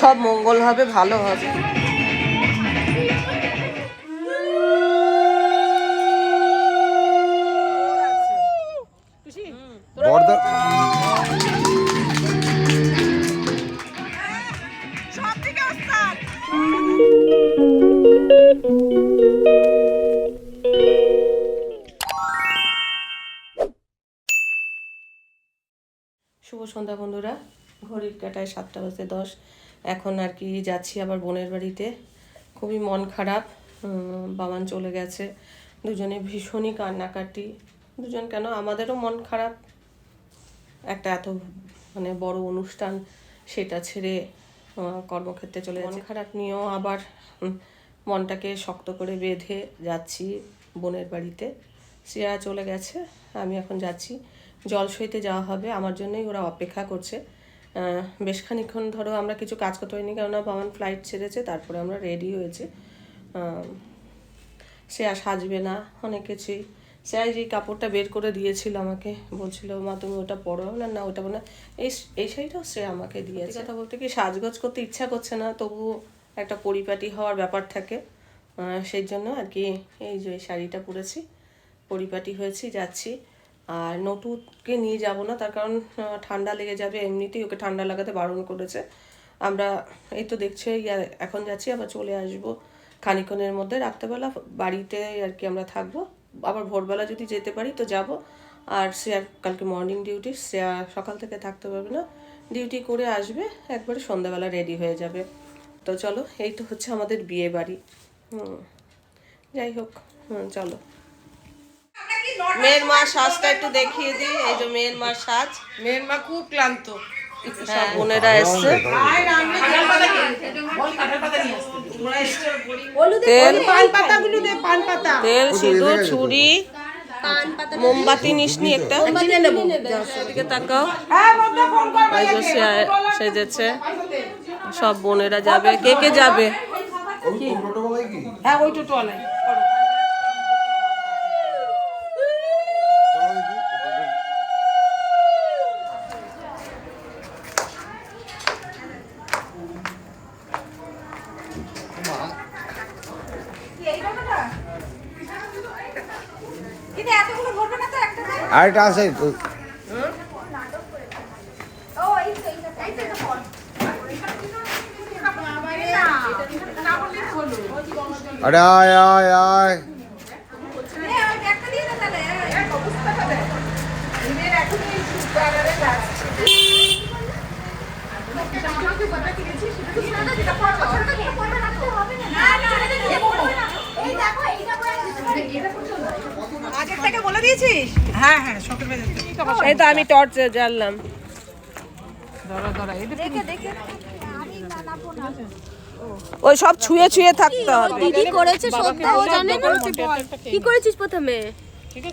সব মঙ্গল হবে ভালো হবে। শুভ সন্ধ্যা বন্ধুরা ঘড়ির কাটায় সাতটা বাজে দশ। এখন আর কি যাচ্ছি আবার বোনের বাড়িতে। খুবই মন খারাপ বাবান চলে গেছে। দুজনে ভীষণই কান্নাকাটি। দুজন কেন? আমাদেরও মন খারাপ। একটা এত মানে বড় অনুষ্ঠান সেটা ছেড়ে কর্মক্ষেত্রে চলে যাচ্ছে। খারাপ। নিয়েও আবার মনটাকে শক্ত করে বেঁধে যাচ্ছি বোনের বাড়িতে। সিয়া চলে গেছে আমি এখন যাচ্ছি। জল সইতে যাওয়া হবে আমার জন্যই ওরা অপেক্ষা করছে। বেশ খানিক্ষণ ধরো আমরা কিছু কাজ করতে হয়নি কেননা বাবান ফ্লাইট ছেড়েছে তারপরে আমরা রেডি হয়েছে। সে আর সাজবে না অনেক কিছুই। সে আর এই কাপড়টা বের করে দিয়েছিল আমাকে বলছিল মা তুমি ওটা পরো। না না ওটা না। এই এই শাড়িটাও সে আমাকে দিয়েছে। কথা বলতে কি সাজগোজ করতে ইচ্ছা করছে না তবুও একটা পরিপাটি হওয়ার ব্যাপার থাকে। সেই জন্য আর কি এই যে শাড়িটা পরেছি পরিপাটি হয়েছি যাচ্ছি। আর নটুকে নিয়ে যাব না, তার কারণ ঠান্ডা লেগে যাবে এমনিতেই, ওকে ঠান্ডা লাগাতে বারণ করেছে। আমরা এই তো দেখছ এখন যাচ্ছি, আবার চলে আসব খানিক্ষণের মধ্যে। রাত্রেবেলা বাড়িতে আর কি আমরা থাকব। আবার ভোরবেলা যদি যেতে পারি তো যাব। আর সে আর কালকে মর্নিং ডিউটি সে আর সকাল থেকে থাকতে পারবে না। ডিউটি করে আসবে, একবারে সন্ধ্যাবেলা রেডি হয়ে যাবে। তো চলো, এই তো হচ্ছে আমাদের বিয়ে বাড়ি। হুম, যাই হোক, হুম, চলো। মেয়ের মা সাজটা একটু দেখিয়ে দিই এই যে মেয়ের মা সাজ। মেয়ের মা খুব ক্লান্ত। সব বোনেরা এসছে। তেল পান পাতাগুলো দে পান পাতা তেল সিঁদুর ছুরি মোমবাতি নিসনি একটা। তাকাও। হ্যাঁ সেজেছে। সব বোনেরা যাবে। কে কে যাবে? হ্যাঁ ওই টোটো আরেকটা আছে। আরে আয় আয় আয়। থেকে বলে দিয়েছিস? হ্যাঁ হ্যাঁ সকাল বেজে এই তো আমি টর্চ জ্বাললাম। ধরো ধরো এই দেখি ওই সব ছুঁয়ে ছুঁয়ে থাকতে। হবে দিদি করেছে সবটা ও জানে না। কি করেছিস প্রথমে?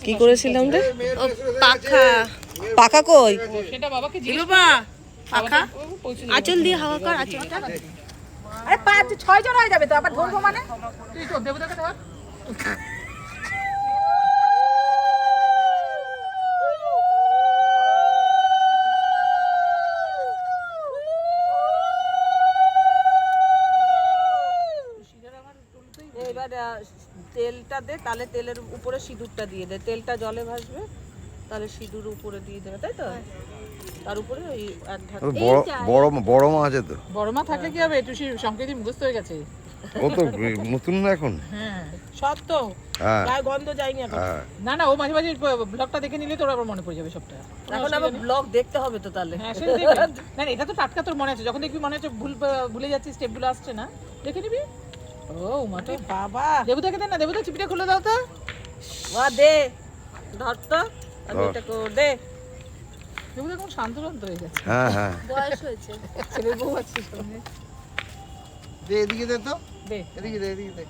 কি করেছিলাম রে? পাখা। পাকা কই? সেটা বাবাকে জিজ্ঞেস বাবা পাখা? আঁচল দিয়ে হাওয়া কর আঁচলটা। আরে পাঁচ ছয় জন হয়ে যাবে তো আবার ধরবো মানে? তুই তো দেবতাকে ধর এবার আহ, তেলটা দে তাহলে তেলের উপরে সিঁদুরটা দিয়ে দে। তেলটা জলে ভাসবে তাহলে সিঁদুর উপরে দিয়ে দেবে তাই তো? তার উপরে ওই এক ঢাক বড় বড় বড় মা আছে তো। বড় মা থাকলে কি হবে? একটু সংকেতই মুখস্থ হয়ে গেছে। ও তো নতুন না এখন? হ্যাঁ সব তো। হ্যাঁ। গায়ে গন্ধ যায়নি এখন। হ্যাঁ। না না ও মাঝে মাঝে ব্লগটা দেখে নিলে তোর আবার মনে পড়ে যাবে সবটা। এখন আবার ব্লগ দেখতে হবে তো তাহলে। হ্যাঁ। না না, এটা তো টাটকা তোর মনে আছে। যখন দেখবি মনে হচ্ছে ভুল ভুলে যাচ্ছিস স্টেপগুলো আসছে না দেখে নিবি। ও মাটি বাবা। দেবুদাকে দেন না দেবুদা চিপিটা খুলে দাও তো। মা দে। ধর তো। আমি এটা কর দে। দেবুদা কেমন শান্ত শান্ত হয়ে যাচ্ছে হ্যাঁ হ্যাঁ। বয়স হয়েছে। ছেলের বউ আছে সঙ্গে দে এদিকে দে তো। দে। এদিকে দে এদিকে দে।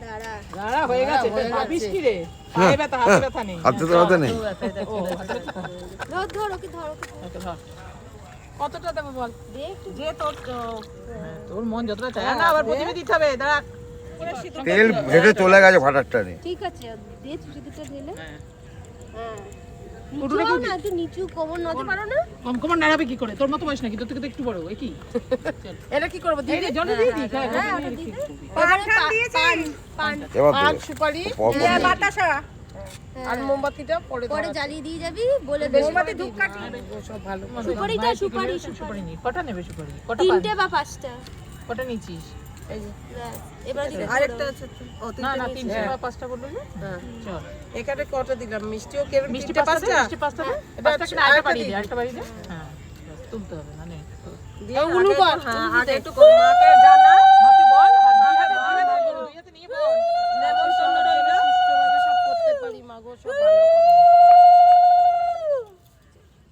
দাঁড়া। দাঁড়া হয়ে গেছে। ভাবিস কি রে? পায়ে ব্যথা হাতে ব্যথা নেই। হাতে তো নেই। ও হাতে ব্যথা। ধর ধর ওকে ধর। ওকে ধর। কতটা দেবো বল? যে তোর হ্যাঁ, তোর মন যতটা চায়। না আবার প্রতিমে দিতে হবে দাঁড়া। তেল ভেটে চলে গেছে ফাটারটা নিয়ে। ঠিক আছে দে সিঁদুরটা ঢেলে। হ্যাঁ। হ্যাঁ। নিচু হও কি না একটু নিচু কোমর নতে পারো না? কম কমান নাড়াবে কি করে? তোর মতো বয়স নাকি তোর থেকে তো একটু বড় এ কি? এটা কি করব রে, জলে দিয়ে দিই হ্যাঁ, হ্যাঁ ওটা দিয়ে দিয়ে। দে। পান। পান পান সুপারি। পর পর বাতাসা। আর মোমবাতিটা পরে পরে জ্বালিয়ে দিয়ে যাবি বলে দেবে। মোমবাতি ধূপকাঠি। সব ভালো। সুপারিটা সুপারি সুপারি নি কটা নেবে সুপারি? কটা তিনটে বা পাঁচটা। কটা নিচ্ছিস এই যে। ব্যাস, এবার দিতে আরেকটা আছে তো। ও না তিনটে না নিয়েছি। তিনটে হ্যাঁ, হ্যাঁ। চল। এখানে কটা দিলাম? মিষ্টিও কেরম মিষ্টি পাঁচটা মিষ্টি পাঁচটা আরেকটা আরেকটা বাড়িয়ে দে দিই। আরেকটা দে। হ্যাঁ। তুলতে হবে না নে দিয়ে উলু কর, হ্যাঁ, আগে একটু মাকে জানা। মাকে বল হাত দিয়ে নিয়ে বল। সুষ্ঠুভাবে সব করতে পারি মাগো সব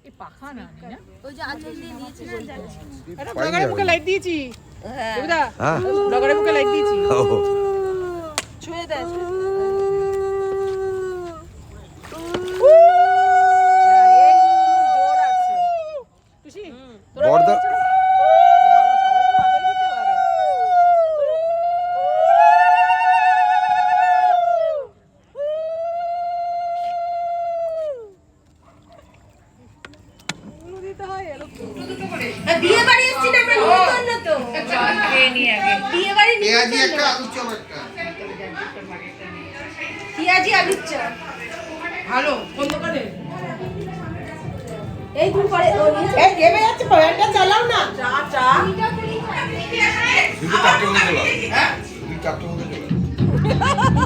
এই পাখা না ওই যে আঁচল দিয়ে দিয়েছি না যাচ্ছি এটা পাই মুখে লাইট দিয়েছি। হ্যাঁ। দেবুদা হ্যাঁ। মুখে লাইট দিয়েছি। ছুঁয়ে দেয় বিয়ে বাড়ি এসেছি না আমরা নিমন্ত্রণ তো। বিয়ে বাড়ি নিমন্ত্রণ পিয়াজি আলুর চপ ভালো কোন দোকানে? এই পরে ও এই গেমে যাচ্ছে ফ্যানটা চালাও না। চা চা দুটো চারটে মধ্যে চলে আসবে। দুটো চারটে মধ্যে চলে আসবে।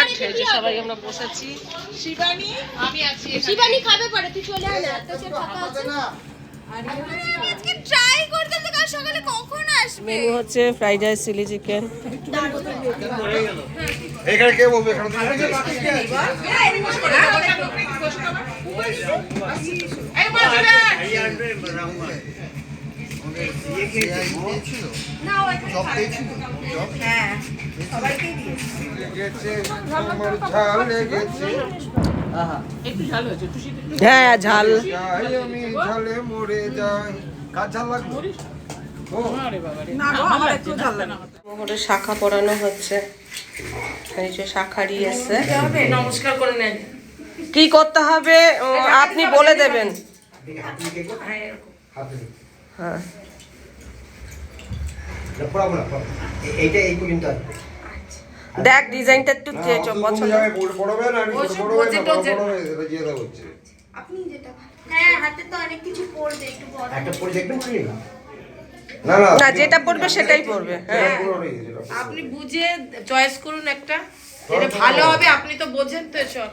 পাট এই যে সবাই আমরা বসেছি শিবানী শিবানী খাবে পরে তুই চলে আয় না তো সে ফাঁকা আছে আজকে ট্রাই করতে তো কাল সকালে কখন আসবে মেনু হচ্ছে ফ্রাইড রাইস চিলি চিকেন এখানে কে বলবে এখানে তুমি বলবে? এই না ও এখানে হ্যাঁ ঝাল। আমি ঝালে মরে যাই কার লাগবে ও আরে বাবা রে আমার একটু ঝাল লাগে মোহরে শাখা পরানো হচ্ছে। এই যে শাখারি এসছে নমস্কার করে নেন কি করতে হবে? আপনি বলে দেবেন। হ্যাঁ। এইটা এই পর্যন্ত আসবে। দেখ ডিজাইনটা একটু না, চে- অত তুমি পছন্দ পড়বে না পড়বে না হচ্ছে। আপনি যেটা হ্যাঁ হাতে তো অনেক কিছু পড়বে একটু বড় একটা পরে দেখবেন কি না। না না যেটা পড়বে সেটাই পড়বে হ্যাঁ। হয়ে। আপনি বুঝে চয়েস করুন একটা এটা ভালো হবে আপনি তো বোঝেন তো সব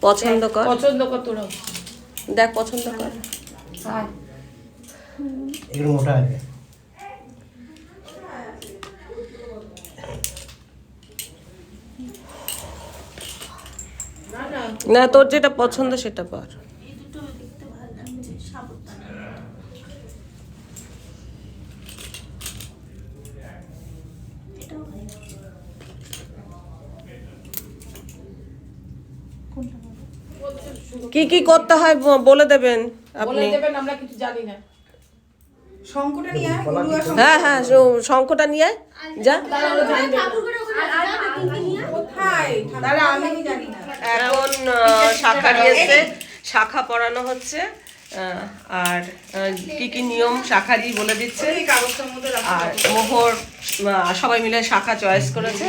পছন্দ কর। পছন্দ কর তোরা দেখ পছন্দ কর। এগুলো মোটা আছে। না তোর যেটা পছন্দ সেটা পর কি কি করতে হয় বলে দেবেন আপনি দেবেন আমরা কিছু জানি না হ্যাঁ হ্যাঁ শঙ্কটা নিয়ে। যা ঠাকুর ঘরে এখন শাখা দিয়েছে। শাখা পড়ানো হচ্ছে আহ, আর কি কি নিয়ম শাখারই বলে দিচ্ছে। আর মোহর সবাই মিলে শাখা চয়েস করেছে।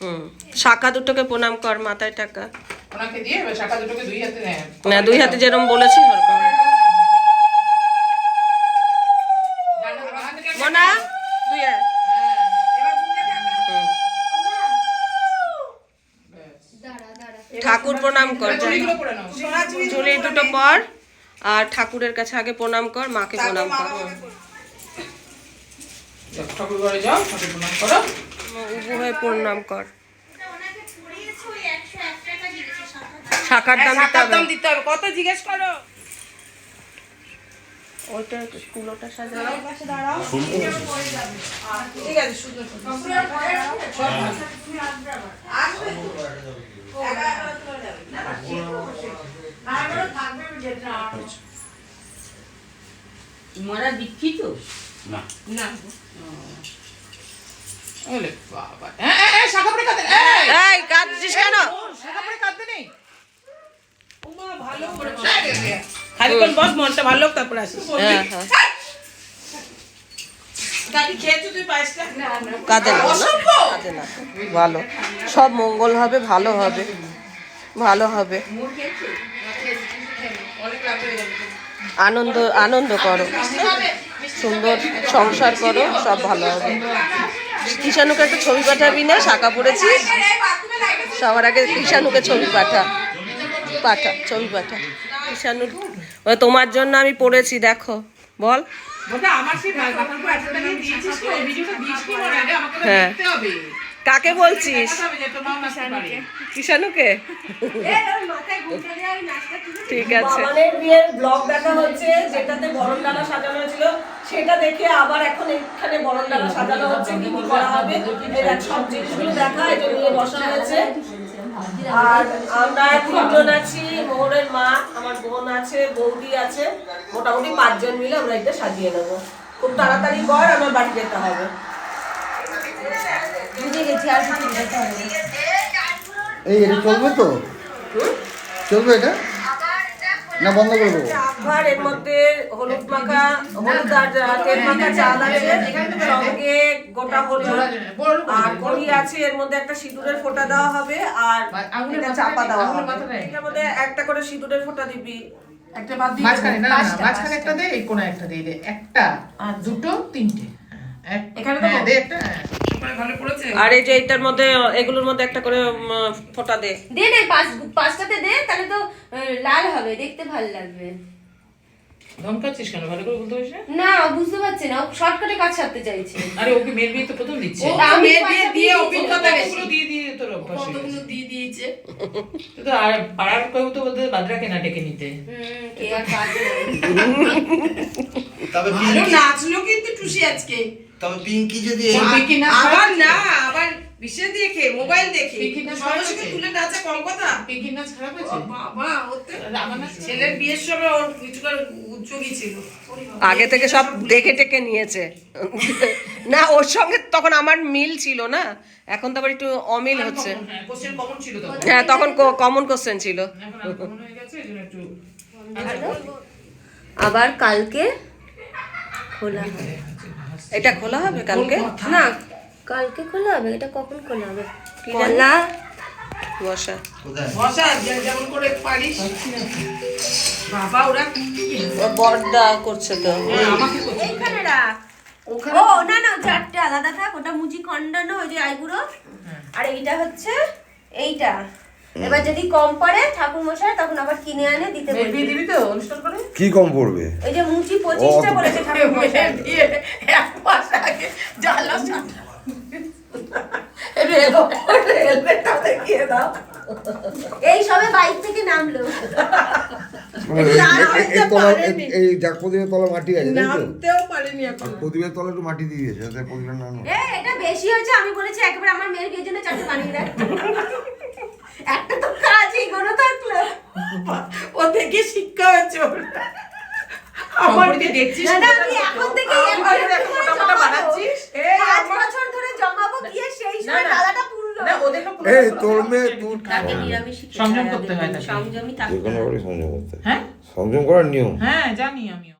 হুম। শাখা দুটোকে প্রণাম কর মাথায় টাকা। ওনাকে দিয়ে শাখা দুটোকে দুই হাতে না দুই হাতে যেরকম বলেছি ওরকম মোনা দুই হাত। ঠাকুর প্রণাম কর চুলি দুটো পর আর ঠাকুরের কাছে আগে প্রণাম কর মাকে প্রণাম কর। ঠাকুর ঘরে যাও ঠাকুর প্রণাম করো। উবু হয়ে প্রণাম কর। শাখাটা শাখার দাম দিতে হবে। দাম দিতে হবে। কত জিজ্ঞেস করো? ওইটা কুলোটা সাজা ঠিক আছে সুন্দর না ওলে বাবা। শাখা পরে কাঁদে এই এই কাঁদছিস কেন? শাখা পরে কাঁদতে নেই। খালি কোন বস মনটা ভালো হোক তারপর আসিস। হ্যাঁ হ্যাঁ। দাদি খেয়েছো তুই পায়েসটা? কাঁদে না না? কাঁদে না। ভালো। সব মঙ্গল হবে ভালো হবে। ভালো হবে। আনন্দ আনন্দ করো। সুন্দর সংসার করো সব ভালো হবে। কিষানুকে একটা ছবি পাঠাবি না? শাখা পড়েছি। সবার আগে কিষানুকে ছবি পাঠা। পাঠা ছবি পাঠা। কিষানু ও, তোমার জন্য আমি পড়েছি দেখো। বল। হ্যাঁ। কাকে বলছিস। কিষানুকে ঠিক আছে। বিয়ের ব্লগ দেখা হচ্ছে, যেটাতে বরণ ডালা সাজানো হয়েছিল, সেটা দেখে আবার এখন এখানে বরণ ডালা সাজানো হচ্ছে, কি করা হবে এই সব জিনিসগুলো দেখা, এটা নিয়ে বসা হয়েছে। আর আমরা তিনজন আছি মোহরের মা, আমার বোন আছে, বৌদি আছে, মোটামুটি পাঁচজন মিলে আমরা এটা সাজিয়ে নেব। খুব তাড়াতাড়ি কর আমার বাড়ি যেতে হবে। এই এটা চলবে তো? চলবে এটা? না বন্ধ করে দেবো? আবার এর মধ্যে হলুদ মাখা হলুদ আর তেল মাখা চাল আছে সঙ্গে গোটা হলুদ। আর কড়ি আছে এর মধ্যে একটা সিঁদুরের ফোঁটা দেওয়া হবে আর এটা চাপা নেই, দেওয়া হবে। নেই। এটার মধ্যে একটা করে সিঁদুরের ফোঁটা দিবি। একটা বাদ দিয়ে মাঝখানে না একটা দে এই কোণে একটা দিয়ে দে। একটা দুটো তিনটে। হ্যাঁ, দে একটা। ভালো পড়েছে? আর এই যে এটার মধ্যে এগুলোর মধ্যে একটা করে ফোঁটা দে। দে দে পাঁচ পাঁচটাতে দে তাহলে তো লাল হবে দেখতে ভালো লাগবে। ধমকাচ্ছিস কেন? ভালো করে বলতে না? বুঝতে পারছি না শর্টকাটে কাজ ছাড়তে চাইছে। আরে ওকে মেয়ের বিয়ে তো প্রথম দিচ্ছে। ও মেয়ের বিয়ে দিয়ে অভিজ্ঞতা বেশি দিয়ে দিয়ে তোর অভ্যাস কতগুলো দিয়ে দিয়েছে? তুই তো আর পাড়ার কেউ তো বলতে বাদরাকে না ডেকে নিতে। হুম, কে আর পারবে তবে ভালো নাচলো কিন্তু টুসি আজকে। তবে পিঙ্কি যদি পিঙ্কি আবার না আবার বিশেষ দেখে মোবাইল দেখে? তুলে নাচা কম কথা। নাচ খারাপ হয়েছে বাবা ওতে ছেলের বিয়ের সময় ওর কিছুটা উদ্যোগী ছিল। আগে থেকে সব দেখে টেকে নিয়েছে। না ওর সঙ্গে তখন আমার মিল ছিল না। এখন তো আবার একটু অমিল হচ্ছে। হ্যাঁ কোশ্চেন কমন ছিল তো হ্যাঁ তখন কমন কোশ্চেন ছিল। হয়ে আবার কালকে খোলা হবে এটা খোলা হবে কালকে? না। কালকে খোলা হবে এটা কখন খোলা হবে? কলা বসা। বসা যেমন করে পারিস। বাবা ওরা বড়দা করছে তো। আমাকে করছে। এইখানে রাখ। ও না না চারটে আলাদা থাক ওটা মুচি খণ্ডানো ওই যে আইগুলো আর এইটা হচ্ছে এইটা। এবার যদি কম পড়ে ঠাকুর মশাই তখন আবার কিনে আনে দিতে বলবি। দিবি তো অনুষ্ঠান করে? কি কম পড়বে? ওই যে মুচি বলেছে ঠাকুর মশাই। দিয়ে এক মাস আগে জ্বালা হেলমেটটা দেখিয়ে দাও। এই সবে বাইক থেকে নামলো। মানে এই- প্রদীপের তলা মাটি আছে নামতেও পারিনি এখন। আর প্রদীপের তলা একটু মাটি দিয়ে দিয়েছে প্রদীপের এটা বেশি হয়েছে আমি বলেছি একেবারে আমার মেয়ের বিয়ের জন্য চারটে বানিয়ে দেয় একটা তো কাজই কোনো থাকল। ও দেখে শিক্ষা হয়েছে ওর। আমার দেখছিস না, না, আমি এখন থেকে আমার দেখো মোটা মোটা বানাচ্ছিস। এই বছর ধরে জমাবো গিয়ে সেই সময় দাদাটা পুরলো না ওদের লোক এই তোর মেয়ে তোর তাকে নিরামিষই খেতে সংযম করতে হয় সংযমই থাকতে সংযম করতে হ্যাঁ। সংযম করার নিয়ম। হ্যাঁ জানি আমিও